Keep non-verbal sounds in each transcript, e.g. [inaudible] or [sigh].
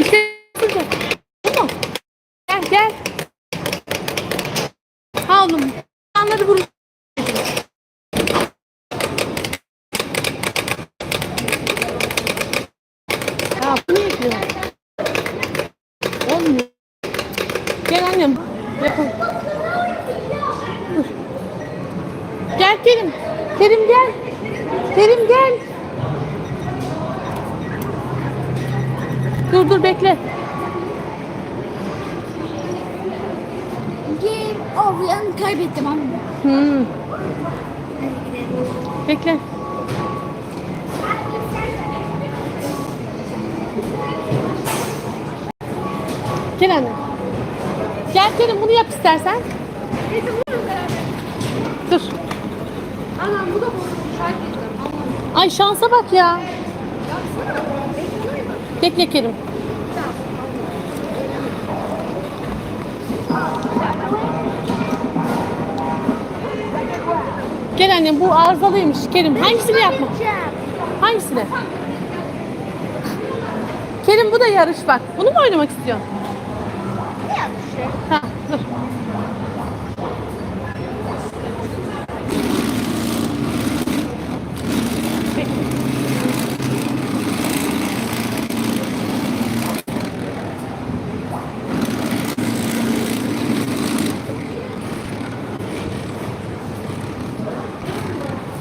İşte Dur dur bekle. Game over. kaybettim anne. Hmm, bekle. Gel anne. Gel Kerim bunu yap istersen. Dur. Anam bu da bozulmuş herkesten. Ay şansa bak ya. Bekle Kerim. Gel annem bu arızalıymış Kerim. Hangisini yapma? Hangisini? Kerim bu da yarış bak. Bunu mu oynamak istiyorsun? Ha, dur.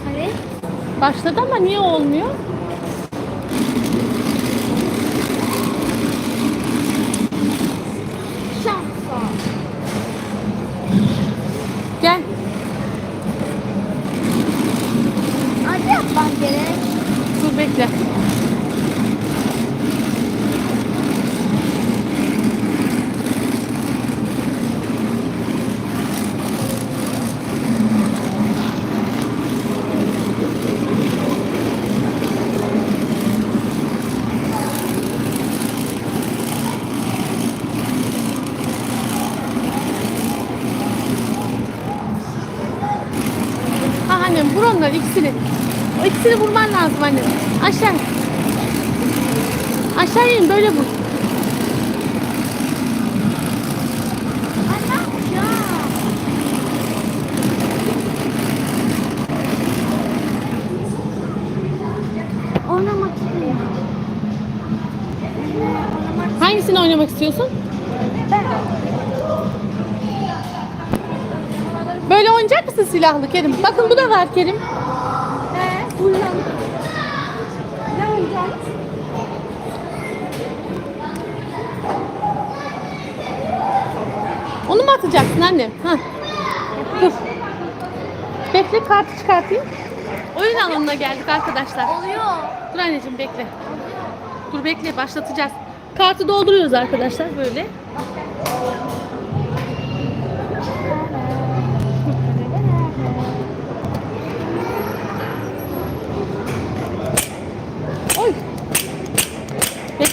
Hadi. Başladı ama niye olmuyor? Şansa. Gel. Hadi yapman gerek. Dur bekle. Ha onları ikisini. O ikisini vurman lazım annem. Aşağı. Aşağı in böyle vur. Anne ya. Oynamak istiyorum. Oynamak Hangisini oynamak istiyorsun? ben. Böyle oynayacak mısın silahlı Kerim? Bakın bu da var Kerim. He, kullan. Ne olacak? Onu mu atacaksın annem? Ha. Dur. Bekle kartı çıkartayım. Oyun alanına geldik arkadaşlar. Oluyor. Dur anneciğim bekle. Dur bekle başlatacağız. Kartı dolduruyoruz arkadaşlar böyle.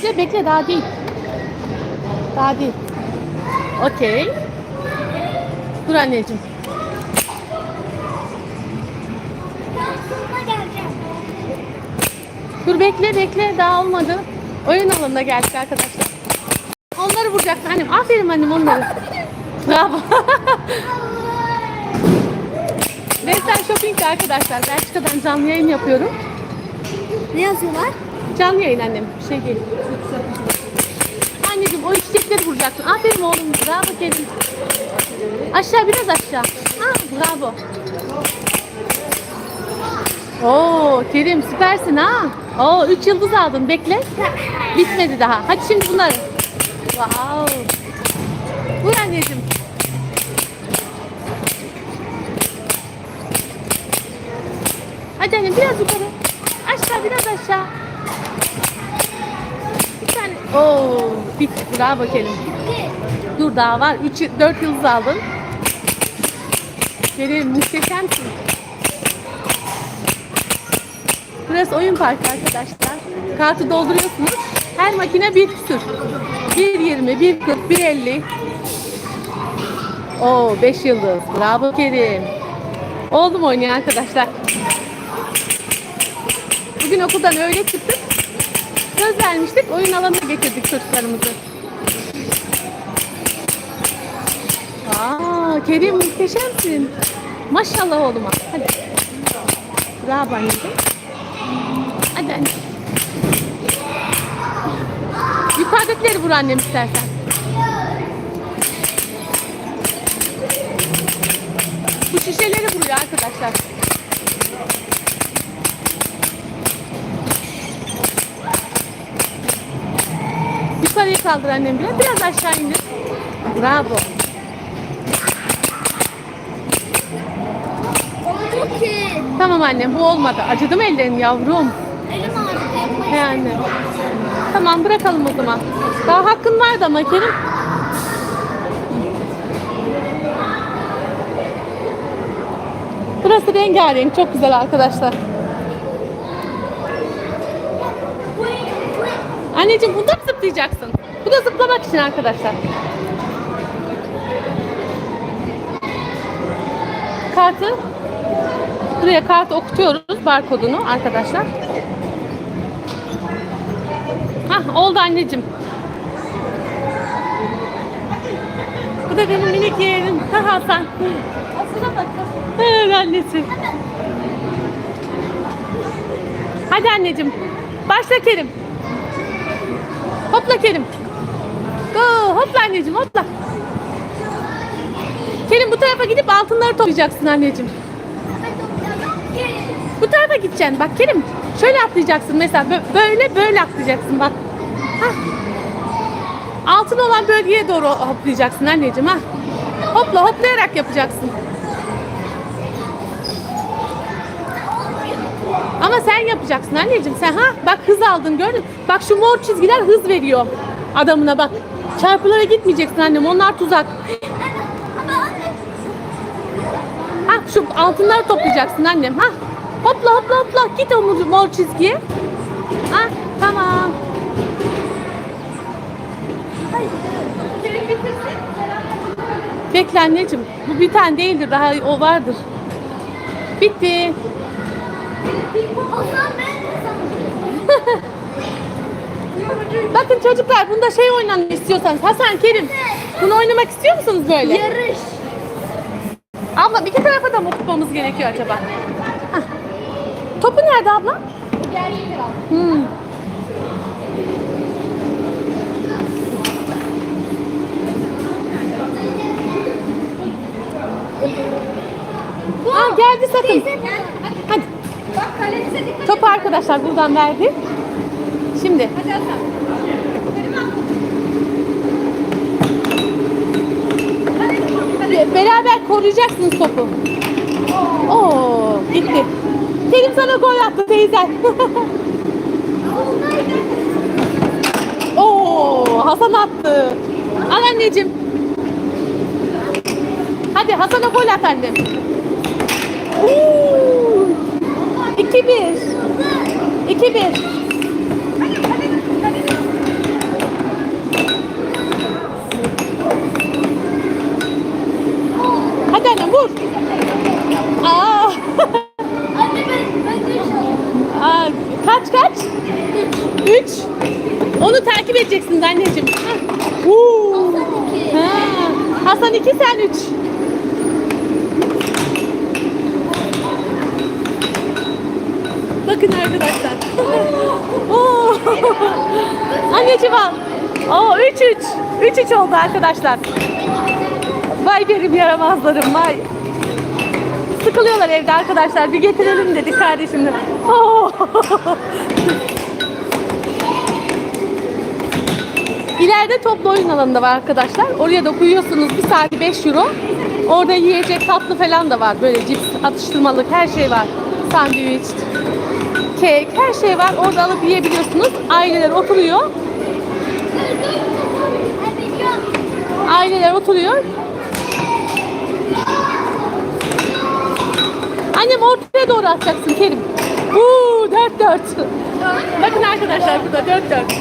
Bekle bekle daha değil. Daha değil. Okey. Dur anneciğim. Dur bekle bekle daha olmadı. Oyun alanına geldik arkadaşlar. Onları vuracaksın annem. Aferin annem onları. Bravo. [laughs] Resmen Shopping arkadaşlar. Belçika'dan canlı yayın yapıyorum. Ne yazıyorlar? Canlı yayın annem. Şey değil. Anneciğim o çiçekleri vuracaksın. Aferin oğlum. Bravo Kerim. Aşağı biraz aşağı. Ha, bravo. Oo Kerim süpersin ha. Oo 3 yıldız aldın. Bekle. Bitmedi daha. Hadi şimdi bunları. Wow. Vur anneciğim. Hadi annem biraz yukarı. Aşağı biraz aşağı. Bir. Oo, bitti. Bravo Kerim. Dur daha var. 3 4 yıldız aldın. Kerim muhteşemsin. Burası oyun parkı arkadaşlar. Kartı dolduruyorsunuz. Her makine bir küsür. 1.20, 1.40, 1.50. Oo 5 yıldız. Bravo Kerim. Oldu mu oynayan arkadaşlar? Bugün okuldan öyle çıktık. Söz vermiştik. Oyun alanına getirdik çocuklarımızı. Aa, Kerim muhteşemsin. Maşallah oğluma. Hadi. Bravo anneciğim. Hadi anne. Yukarıdakileri vur annem istersen. Bu şişeleri vuruyor arkadaşlar. Kaldır annem biraz. Biraz aşağı indir. Bravo. Oldu ki. Tamam annem bu olmadı. Acıdı mı ellerin yavrum? Elim ağrıdı. He anne. Tamam bırakalım o zaman. Daha hakkın vardı ama Kerim. Burası rengarenk. Çok güzel arkadaşlar. Anneciğim bunda mı zıplayacaksın? Da zıplamak için arkadaşlar. Kartı buraya kartı okutuyoruz barkodunu arkadaşlar. Hah oldu anneciğim. Bu da benim minik yeğenim. Ha Hasan. Aslına bak. Evet annesi. Hadi anneciğim. Başla Kerim. Hopla Kerim. Go. Hopla anneciğim hopla. Kerim bu tarafa gidip altınları toplayacaksın anneciğim. Bu tarafa gideceksin. Bak Kerim. Şöyle atlayacaksın mesela. Bö- Böyle böyle atlayacaksın bak. Hah. Altın olan bölgeye doğru hoplayacaksın anneciğim ha. Hopla hoplayarak yapacaksın. Ama sen yapacaksın anneciğim sen ha. Bak hız aldın gördün. Bak şu mor çizgiler hız veriyor adamına bak. Çarpılara gitmeyeceksin annem onlar tuzak. Ha şu altınları toplayacaksın annem ha. Hopla hopla hopla git o mor- çizgiye. Ha tamam. Bekle anneciğim. Bu bir tane değildir daha o vardır. Bitti. [laughs] Hasan ben de sandım. Bakın çocuklar bunda şey oynanmak istiyorsanız Hasan Kerim bunu oynamak istiyor musunuz böyle? Yarış. Abla iki tarafa da mı tutmamız gerekiyor acaba? Hah. Topu nerede abla? Hmm. Aa, geldi sakın. Hadi. Bak kalemize dikkat Topu arkadaşlar buradan verdi. Şimdi. Hadi Hasan. Beraber koruyacaksınız topu. Oo, gitti. Kerim sana gol attı teyzen. [laughs] Oo, Hasan attı. Al anneciğim. Hadi Hasan'a gol at annem. Oo, 2-1. 2-1. Vur. Aa. Anne ben, ben. Aa, kaç kaç? Üç. Onu takip edeceksiniz anneciğim. Huu. Ha. Hasan iki sen üç. Bakın arkadaşlar. Oo. Anneciğim al. Oo, üç üç. Üç üç oldu arkadaşlar. Vay benim yaramazlarım vay. Sıkılıyorlar evde arkadaşlar. Bir getirelim dedik kardeşimle. Oo. İleride toplu oyun alanı da var arkadaşlar. Oraya da koyuyorsunuz bir saati 5 euro. Orada yiyecek tatlı falan da var. Böyle cips, atıştırmalık her şey var. Sandviç, kek her şey var. Orada alıp yiyebiliyorsunuz. Aileler oturuyor. Aileler oturuyor. Annem ortaya doğru atacaksın Kerim. Uuu dört dört. Bakın arkadaşlar burada dört dört.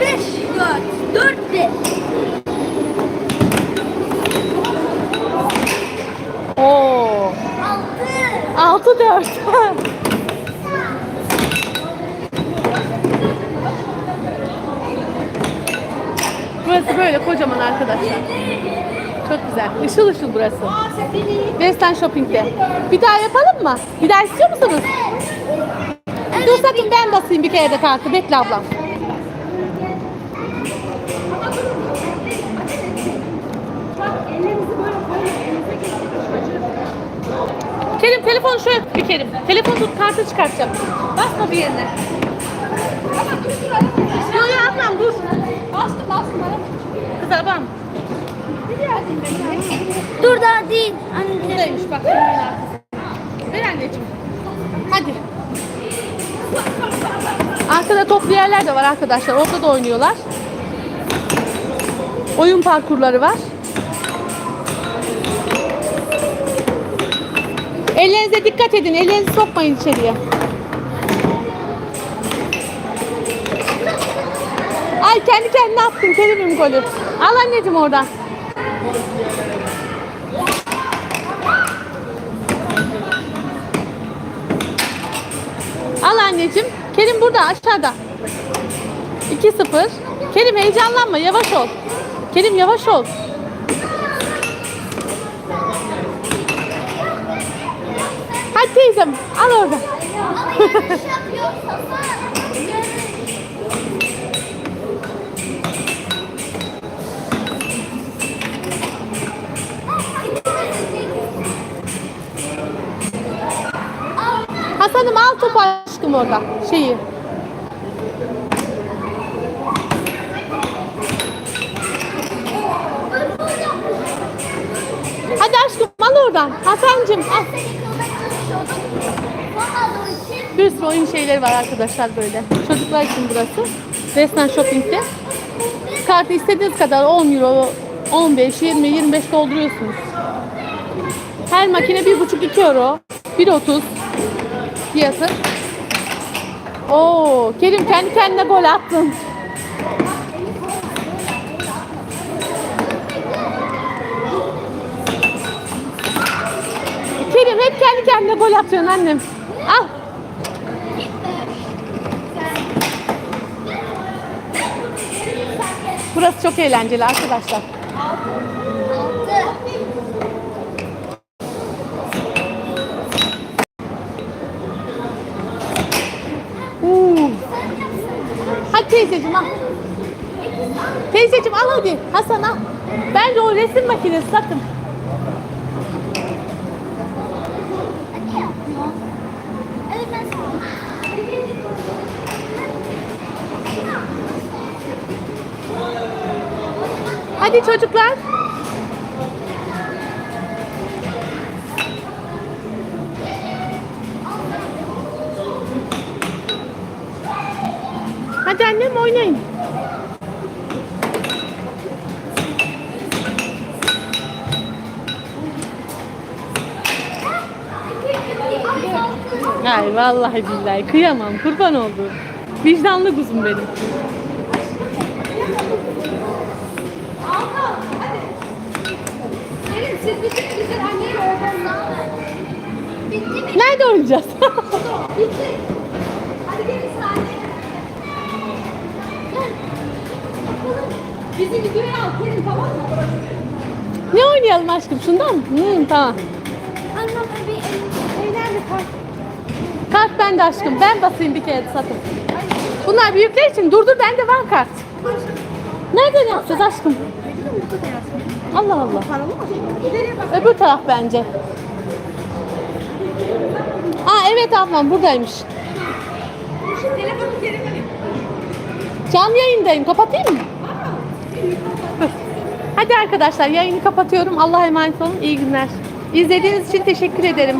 Beş dört. Dört de. Oo. Altı. Altı dört. [laughs] Burası böyle kocaman arkadaşlar. Çok güzel. Işıl ışıl burası. Western Shopping'de. Bir daha yapalım mı? Bir daha istiyor musunuz? Dur sakın ben basayım bir kere de kartı. Bekle ablam. Kerim telefonu şöyle bir Kerim. Telefonu tut kartı çıkartacağım. Basma bir yerine. Yok ya ablam dur. Bastım bastım. Kız arabam. Dur daha değil. Anne. Buradaymış bak. Ver anneciğim. Hadi. Arkada toplu yerler de var arkadaşlar. Orada da oynuyorlar. Oyun parkurları var. Ellerinize dikkat edin. Ellerinizi sokmayın içeriye. Ay kendi kendine attın Kerim'im golü. Al anneciğim oradan. Al anneciğim. Kerim burada aşağıda. 2-0. Kerim heyecanlanma yavaş ol. Kerim yavaş ol. Hadi teyzem al orada. [laughs] Hasan'ım al topu aşkım orada. Şeyi. Hadi aşkım al oradan. Hasan'cığım al. Bir sürü oyun şeyleri var arkadaşlar böyle. Çocuklar için burası. Resmen Shopping'de. Kartı istediğiniz kadar 10 euro, 15, 20, 25 dolduruyorsunuz. Her makine 1,5-2 euro. 1.30 fiyatı. Oo, Kerim kendi kendine gol attın. Kerim hep kendi kendine gol atıyorsun annem. Al. Burası çok eğlenceli arkadaşlar. Teyzeciğim al. Teyzeciğim al hadi. Hasan al. Bence o resim makinesi sakın. Hadi çocuklar. Hadi annem oynayın. Ay vallahi billahi kıyamam kurban oldu. Vicdanlı kuzum benim. Al tamam mı? ne oynayalım aşkım? Şundan mı? Hmm, tamam. Ben bir eğlendi kart. Kart bende aşkım. Ben basayım bir kere satın. Bunlar büyükler için. Dur dur bende var kart. Nereden yapacağız aşkım? Allah Allah. Öbür taraf bence. Aa evet ablam buradaymış. Canlı yayındayım. Kapatayım mı? Hadi arkadaşlar yayını kapatıyorum. Allah'a emanet olun. İyi günler. İzlediğiniz için teşekkür ederim.